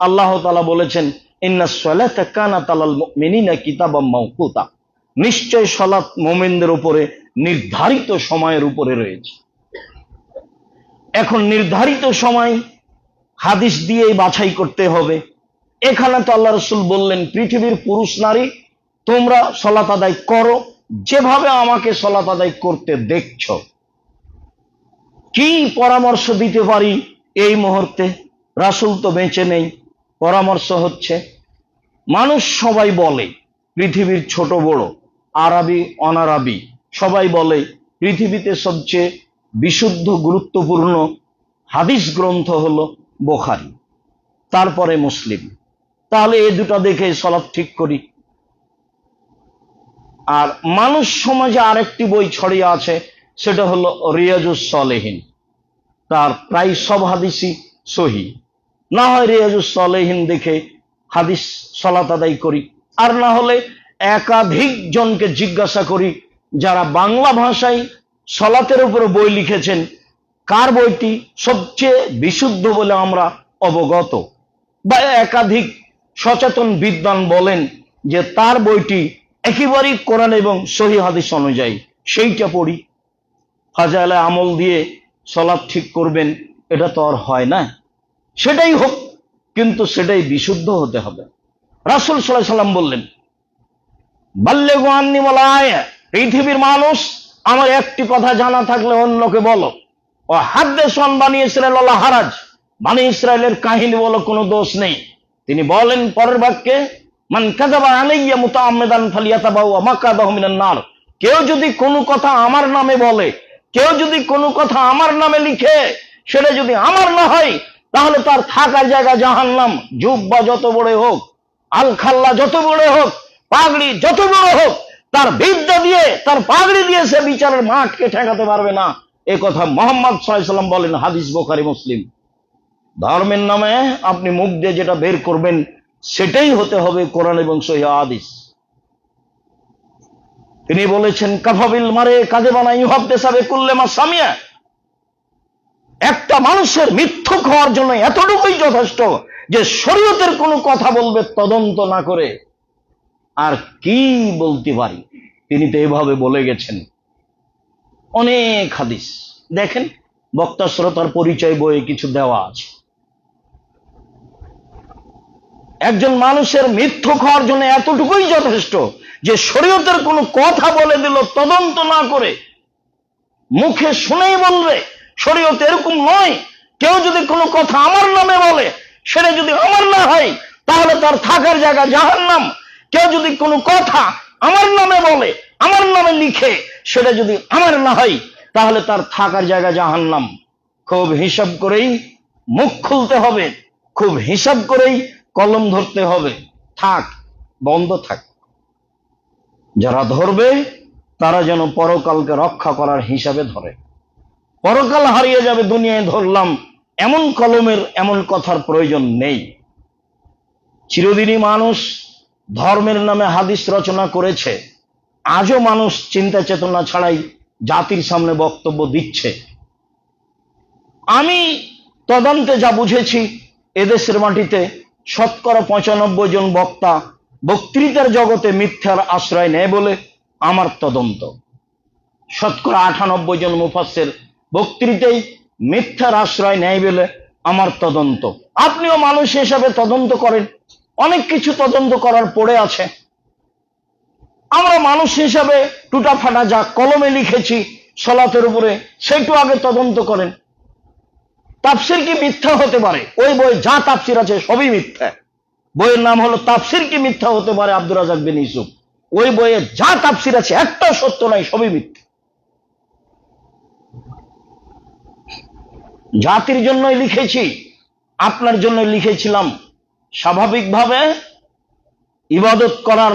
আল্লাহ তালা বলেছেন, ইন্না সলাত কানা তালাল মিনিনা কিতাবাম মাউকুতা নিশ্চয় সলাৎ মোমেনদের উপরে নির্ধারিত সময়ের উপরে রয়েছে। এখন নির্ধারিত সময় হাদিস দিয়েই বাছাই করতে হবে। এখানে তো আল্লাহ রসুল বললেন, পৃথিবীর পুরুষ নারী, তোমরা সলাত আদায় করো। যেভাবে আমাকে সলাত আদায় করতে দেখছ, কি পরামর্শ দিতে পারি এই মুহূর্তে? রাসুল তো বেঁচে নেই। পরামর্শ হচ্ছে, মানুষ সবাই বলে, পৃথিবীর ছোট বড়, আরবি, অনারাবি, সবাই বলে, পৃথিবীতে সবচেয়ে বিশুদ্ধ, গুরুত্বপূর্ণ হাদিস গ্রন্থ হলো বোখারি, তারপরে মুসলিম। তাহলে এ দুটা দেখে সলাপ ঠিক করি। আর মানুষ সমাজে আরেকটি বই ছড়িয়ে আছে, সেটা হলো রিয়াজুস সলেহীন। তার প্রায় সব হাদিসই সহি। না হয় রিয়াজুস সলেহীন দেখে হাদিস সলাত আদায় করি, আর না হলে একাধিক জনকে জিজ্ঞাসা করি যারা বাংলা ভাষায় সলাতের উপরে বই লিখেছেন, কার বইটি সবচেয়ে বিশুদ্ধ বলে আমরা অবগত? বা একাধিক সচেতন বিদ্বান বলেন যে তার বইটি একেবারেই কোরআন এবং সহি হাদিস অনুযায়ী, সেইটা পড়ি। ফাজালে আমল দিয়ে সলাপ ঠিক করবেন, এটা তো আর হয় না। সেটাই হোক, কিন্তু সেটাই বিশুদ্ধ হতে হবে। রাসুল সাল্লাম বললেন বাল্যে গোয়ান্নি বলায় পৃথিবীর মানুষ, আমার একটি কথা জানা থাকলে অন্যকে বলো। ও হাদ্দে সন বানি ইসরায়েল আল্লাহ হারাজ, বানি ইসরায়েলের কাহিনী বলো কোনো দোষ নেই। তিনি বলেন, পরের বাক্যে, মান কাযাবা আলাইয়া মুতাআম্মিদান ফালিয়াতাবাউ মাকাদাহু মিনান নার। কেউ যদি কোনো কথা আমার নামে বলে, কেউ যদি কোনো কথা আমার নামে লিখে, সেটা যদি আমার না হয় তাহলে তার থাকার জায়গা জাহান্নাম যুগ বা যত বড় হোক আল খাল্লা যত বড় হোক, পাগড়ি যত বড় হোক, তার বিদ্যা দিয়ে, তার পাগড়ি দিয়ে সে বিচারের মাঠকে ঠেকাতে পারবে না। এ কথা মোহাম্মদ সাল্লাম বলেন, হাদিস বোখারি, মুসলিম। ধর্মের নামে আপনি মুখ দিয়ে যেটা বের করবেন, সেটাই হতে হবে কোরআন এবং হাদিস। তিনি বলেছেন, কাফাবিল মারে কাজে বানাই ভাবতে সাবে করলে মা সামিয়া। একটা মানুষের মিথ্যুক হওয়ার জন্য এতটুকুই যথেষ্ট যে শরীয়তের কোনো কথা বলবে তদন্ত না করে। আর কি বলতে পারি? তিনি তো এভাবে বলে গেছেন। অনেক হাদিস। দেখেন, বক্তা শ্রোতার পরিচয় বইয়ে কিছু দেওয়া আছে। একজন মানুষের মিথ্যুক হওয়ার জন্য এতটুকুই যথেষ্ট যে শরীয়তের কোনো কথা বলে দিল, তদন্ত না করে। মুখে শুনেই বলবে। শরীয়ত এরকম নয়। কেউ যদি কোনো কথা আমার নামে বলে, সেটা যদি আমার না হয়, তাহলে তার থাকার জায়গা জাহার নাম কেউ যদি কোনো কথা আমার নামে বলে, আমার নামে লিখে, সেটা যদি আমার না হয়, তাহলে তার থাকার জায়গা জাহান নাম খুব হিসাব করেই মুখ খুলতে হবে, খুব হিসাব করেই কলম ধরতে হবে। থাক, বন্ধ থাক। যারা ধরবে, তারা যেন পরকালকে রক্ষা করার হিসাবে ধরে। পরকাল হারিয়ে যাবে দুনিয়ায় ধরলাম, এমন কলমের, এমন কথার প্রয়োজন নেই। চিরদিনই মানুষ ধর্মের নামে হাদিস রচনা করেছে। আজও মানুষ চিন্তা চেতনা ছাড়াই জাতির সামনে বক্তব্য দিচ্ছে। আমি তদন্তে যা বুঝেছি, এদেশের মাটিতে শতকরা পঁচানব্বই জন বক্তা বক্তৃতার জগতে মিথ্যার আশ্রয় নেয় বলে আমার তদন্ত। শতকরা আটানব্বই জন মুফাসের বক্তৃতাই মিথ্যার আশ্রয় নেয় বলে আমার তদন্ত। আপনিও মানুষ হিসাবে তদন্ত করেন। অনেক কিছু তদন্ত করার পড়ে আছে। আমরা মানুষ হিসাবে টুটা ফাটা যা কলমে লিখেছি সলাতের উপরে, সেটু আগে তদন্ত করেন। তাফসির কি মিথ্যা হতে পারে? ওই বই যা তাফসির আছে সবই মিথ্যা। বইয়ের নাম হলো তাফসির কি মিথ্যা হতে পারে আব্দুর রাজাক বিন ইসুফ ওই বইয়ে যা তাফসির আছে একটাও সত্য নাই, সবই মিথ্যা। জাতির জন্যই লিখেছি, আপনার জন্য লিখেছিলাম। স্বাভাবিকভাবে ইবাদত করার,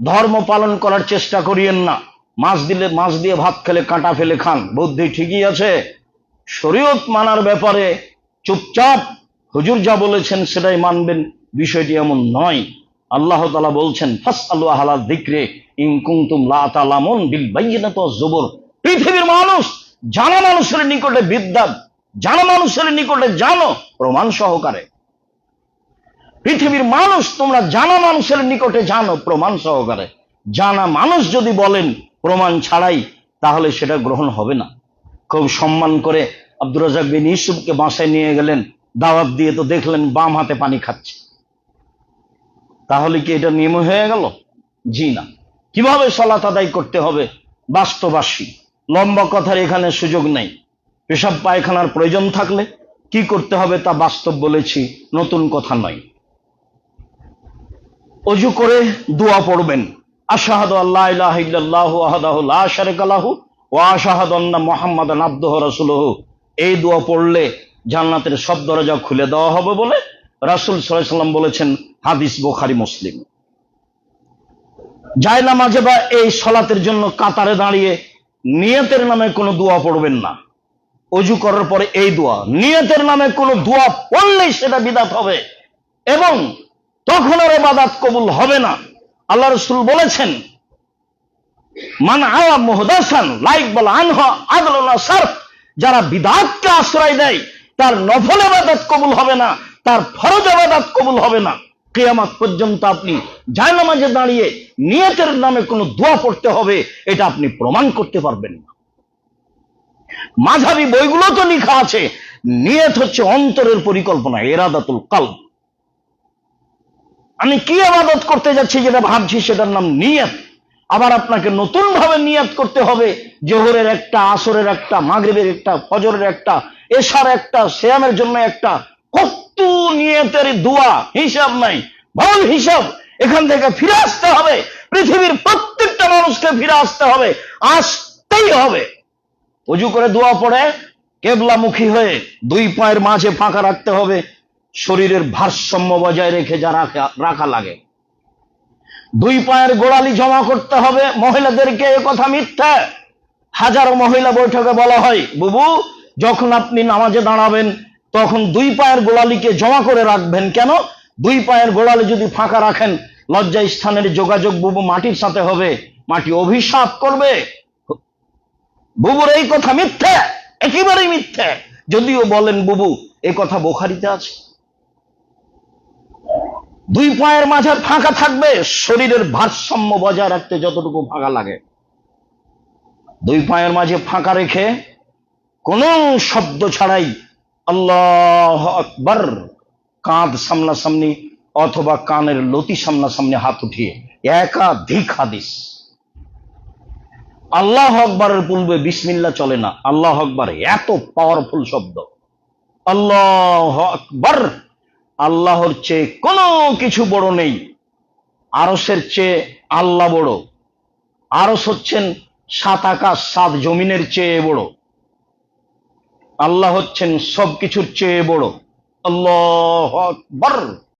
ধর্ম পালন করার চেষ্টা করিয়েন না। মাছ দিলে, মাছ দিয়ে ভাত খেলে কাঁটা ফেলে খান। বুদ্ধি ঠিকই আছে। শরীয়ত মানার ব্যাপারে চুপচাপ হুজুর যা বলেছেন সেটাই মানবেন, বিষয়টি এমন নয়। আল্লাহ তালা বলছেন ফাস আল্লাহ আলা দিক্রে ইনকুন্তুম লা তালামুন বিল বাইয়িনাত ওয়াজ জুবুর পৃথিবীর মানুষ, জানা মানুষের নিকটে বিদ্যা জানা মানুষের নিকটে, জানো প্রমাণ সহকারে। পৃথিবীর মানুষ, তোমরা জানা মানুষের নিকটে, জানো প্রমাণ সহকারে। জানা মানুষ যদি বলেন প্রমাণ ছাড়াই, তাহলে সেটা গ্রহণ হবে না। খুব সম্মান করে আব্দুর রাজাক বিন ইউসুফকে বাসায় নিয়ে গেলেন, দাওয়াত দিয়ে তো দেখলেন বাম হাতে পানি খাচ্ছে। তাহলে কি এটা নিয়ম হয়ে গেল? জি না। কীভাবে সলাত আদায় করতে হবে? বাস্তবাসী। লম্বা কথার এখানে সুযোগ নেই। পেশাব পায়খানার প্রয়োজন থাকলে কি করতে হবে তা বাস্তব বলেছি, নতুন কথা নয়। অজু করে দোয়া পড়বেন। এই দোয়া পড়লে জান্নাতের সব দরজা খুলে দেওয়া হবে বলে রাসূল সাল্লাম বলেছেন, হাদিস বুখারী, মুসলিম। যায় নামাজে বা এই সলাতের জন্য কাতারে দাঁড়িয়ে নিয়তের নামে কোনো দোয়া পড়বেন না। অজু করার পরে এই দোয়া। নিয়তের নামে কোনো দোয়া পড়লেই সেটা বিদাত হবে। এবং তখন আর বাদাত কবুল হবে না। আল্লাহ রসুল বলেছেন, মান আয়া মোহদাসান, লাইক বল আনহা আদলনা সার্ফ যারা বিদাতকে আশ্রয় দেয়, তার নফল আবাদাত কবুল হবে না, তার ফরজ আবাদাত কবুল হবে না। কেয়ামাত পর্যন্ত আপনি জায়নামাজে দাঁড়িয়ে নিয়তের নামে কোনো দোয়া পড়তে হবে, এটা আপনি প্রমাণ করতে পারবেন না। মাঝাবি বইগুলো তো লেখা আছে। নিয়ত হচ্ছে অন্তরের পরিকল্পনা, এরাদাতুল কাল আমি কি আবাদত করতে যাচ্ছি যেটা ভাবছি সেটার নাম নিয়ত। আবার আপনাকে নতুন ভাবে নিয়ত করতে হবে, জোহরের একটা, আসরের একটা, মাগরিবের একটা, ফজরের একটা, এশার একটা শ্যামের জন্য একটা। কত নিয়তের দোয়া, হিসাব নাই, ভুল হিসাব। এখান থেকে ফিরে আসতে হবে, পৃথিবীর প্রত্যেকটা মানুষকে ফিরে আসতে হবে, আসতেই হবে। অজু করে দোয়া পড়ে, কেবলামুখী হয়ে দুই পায়ের মাঝে ফাঁকা রাখতে হবে। শরীরের ভারসাম্য বজায় রেখে যা রাখা লাগে। দুই পায়ের গোড়ালি জমা করতে হবে। মহিলাদেরকে এ কথা মিথ্যা। হাজারো মহিলা বৈঠকে বলা হয়, বুবু, যখন আপনি নামাজে দাঁড়াবেন, তখন দুই পায়ের গোড়ালিকে জমা করে রাখবেন কেন? দুই পায়ের গোড়ালি যদি ফাঁকা রাখেন লজ্জা স্থানের যোগাযোগ বুবু মাটির সাথে হবে। মাটি অভিশাপ করবে। বুবুর এই কথা মিথ্যে, একেবারেই মিথ্যে। যদিও বলেন বুবু এই কথা বোখারিতে আছে। দুই পায়ের মাঝে ফাঁকা থাকবে, শরীরের ভারসাম্য বজায় রাখতে যতটুকু ফাঁকা লাগে। দুই পায়ের মাঝে ফাঁকা রেখে কোন শব্দ ছাড়াই আল্লাহ আকবর কাঁধ সামনাসামনি অথবা কানের লতি সামনাসামনি হাত উঠিয়ে, একাধিক হাদিস। আল্লাহ আকবরের পূর্বে বিসমিল্লা চলে না। আল্লাহ আকবর এত পাওয়ারফুল শব্দ। আল্লাহ আকবর। আল্লাহর চেয়ে কোনো কিছু বড় নেই। আরসের চেয়ে আল্লাহ বড়। আরস হচ্ছেন সাত আকাশ, সাত জমিনের চেয়ে বড়। আল্লাহ হচ্ছেন সবকিছুর চেয়ে বড়। আল্লাহ আকবর।